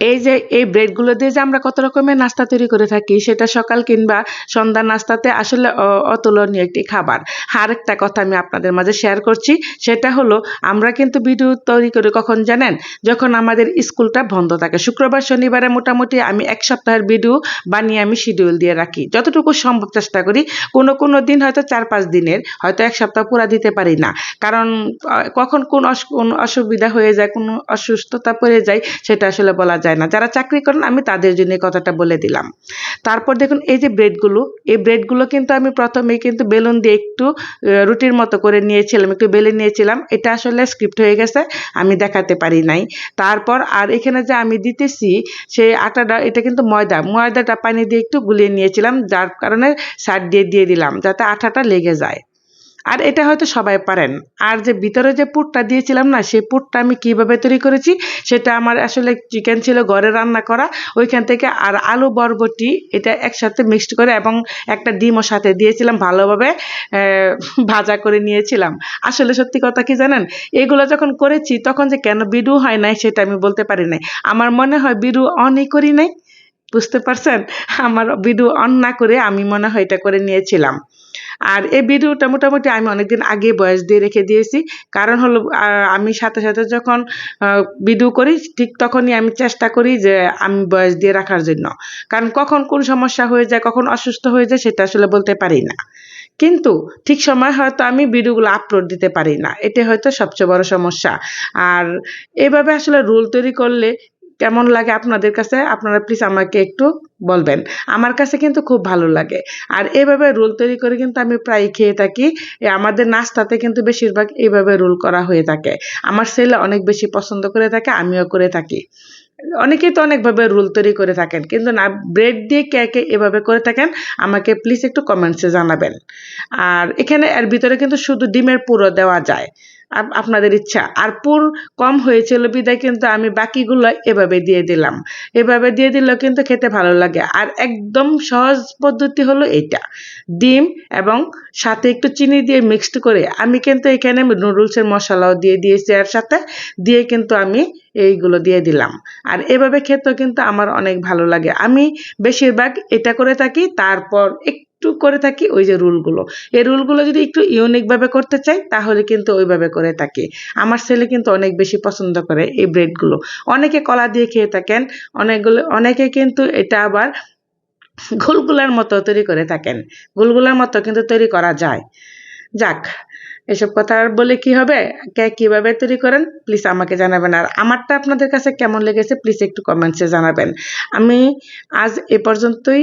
এই যে, এই ব্রেডগুলো দিয়ে যে আমরা কত রকমের নাস্তা তৈরি করে থাকি, সেটা সকাল কিংবা সন্ধ্যা নাস্তাতে আসলে অতুলনীয় একটি খাবার। আর একটা কথা আমি আপনাদের মাঝে শেয়ার করছি, সেটা হলো আমরা কিন্তু ভিডিও তৈরি করে কখন জানেন? যখন আমাদের স্কুলটা বন্ধ থাকে। শুক্রবার, শনিবারে মোটামুটি আমি এক সপ্তাহের ভিডিও বানিয়ে আমি শিডিউল দিয়ে রাখি। যতটুকু সম্ভব চেষ্টা করি, কোনো কোনো দিন হয়তো চার, পাঁচ দিনের, হয়তো এক সপ্তাহ পুরা দিতে পারি না। কারণ কখন কোন অসুবিধা হয়ে যায়, কোনো অসুস্থতা পড়ে যায়, সেটা আসলে বলা যায় না। যারা চাকরি করেন, আমি তাদের জন্য এই কথাটা বলে দিলাম। তারপর দেখুন, এই যে ব্রেডগুলো, এই ব্রেডগুলো কিন্তু আমি প্রথমে কিন্তু বেলুন দিয়ে একটু রুটির মতো করে নিয়েছিলাম, একটু বেলে নিয়েছিলাম। এটা আসলে স্ক্রিপ্ট হয়ে গেছে, আমি দেখাতে পারি নাই। তারপর আর এখানে যে আমি দিতেছি, সেই আটাটা, এটা কিন্তু ময়দা। ময়দাটা পানি দিয়ে একটু গুলিয়ে নিয়েছিলাম, যার কারণে সাইড দিয়ে দিয়ে দিলাম, যাতে আঠাটা লেগে যায়। আর এটা হয়তো সবাই পারেন। আর যে ভিতরে যে পুরটা দিয়েছিলাম না, সেই পুরটা আমি কীভাবে তৈরি করেছি, সেটা আমার আসলে চিকেন ছিল ঘরে রান্না করা। ওইখান থেকে আর আলু বরবটি, এটা একসাথে মিক্সড করে এবং একটা ডিমও সাথে দিয়েছিলাম ভালোভাবে ভাজা করে নিয়েছিলাম। আসলে সত্যি কথা কি জানেন? এগুলো যখন করেছি, তখন যে কেন বিডু হয় নাই, সেটা আমি বলতে পারি নাই। আমার মনে হয় বিডু অনই করি নাই, বুঝতে পারছেন? আমার ভিডিও অন না করে আমি মনে হয় এটা করে নিয়েছিলাম। আর এই ভিডিওটা মোটামুটি আমি অনেকদিন আগে বয়স দিয়ে রেখে দিয়েছি। কারণ হলো আমি সাথে সাথে যখন ভিডিও করি, ঠিক তখনই আমি চেষ্টা করি যে আমি বয়স দিয়ে রাখার জন্য। কারণ কখন কোন সমস্যা হয়ে যায়, কখন অসুস্থ হয়ে যায়, সেটা আসলে বলতে পারি না। কিন্তু ঠিক সময় হয়তো আমি ভিডিওগুলো আপলোড দিতে পারি না। এটা হয়তো সবচেয়ে বড় সমস্যা। আর এভাবে আসলে রুল তৈরি করলে কেমন লাগে আপনাদের কাছে? আপনারা প্লিজ আমাকে একটু বলবেন। আমার কাছে কিন্তু খুব ভালো লাগে। আর এভাবে রোল তৈরি করে কিন্তু আমি প্রায় খেয়ে থাকি। আমাদের নাস্তাতে কিন্তু বেশিরভাগ এইভাবে রোল করা হয়ে থাকে। আমার ছেলে অনেক বেশি পছন্দ করে থাকে, আমিও করে থাকি। অনেকেই তো অনেকভাবে রোল তৈরি করে থাকেন, কিন্তু না, ব্রেড দিয়ে কে কে এভাবে করে থাকেন, আমাকে প্লিজ একটু কমেন্টসে জানাবেন। আর এখানে, এর ভিতরে কিন্তু শুধু ডিমের পুরো দেওয়া যায়। আপনাদের ইচ্ছা। আর পুর কম হয়েছিল বিদায়, কিন্তু আমি বাকিগুলো এভাবে দিয়ে দিলাম। এভাবে দিয়ে দিলেও কিন্তু খেতে ভালো লাগে। আর একদম সহজ পদ্ধতি হলো এইটা। ডিম এবং সাথে একটু চিনি দিয়ে মিক্সড করে আমি কিন্তু এখানে নুডলসের মশলাও দিয়ে দিয়েছি এর সাথে দিয়ে কিন্তু আমি এইগুলো দিয়ে দিলাম। আর এভাবে খেতেও কিন্তু আমার অনেক ভালো লাগে। আমি বেশিরভাগ এটা করে থাকি, তারপর একটু করে থাকি, ওই যে রুলগুলো। এই রুলগুলো যদি একটু ইউনিকভাবে করতে চাই, তাহলে কিন্তু ওইভাবে করে থাকি। আমার ছেলে কিন্তু অনেক বেশি পছন্দ করে এই ব্রেডগুলো। অনেকে কলা দিয়ে খেয়ে থাকেন, অনেকগুলো, অনেকে কিন্তু এটা আবার গোলগুলার মতো তৈরি করে থাকেন। গোলগুলার মতো কিন্তু তৈরি করা যায়। যাক, এসব কথা আর বলে কি হবে? কে কীভাবে তৈরি করেন? প্লিজ আমাকে জানাবেন। আর আমারটা আপনাদের কাছে কেমন লেগেছে প্লিজ একটু কমেন্টসে জানাবেন। আমি আজ এ পর্যন্তই।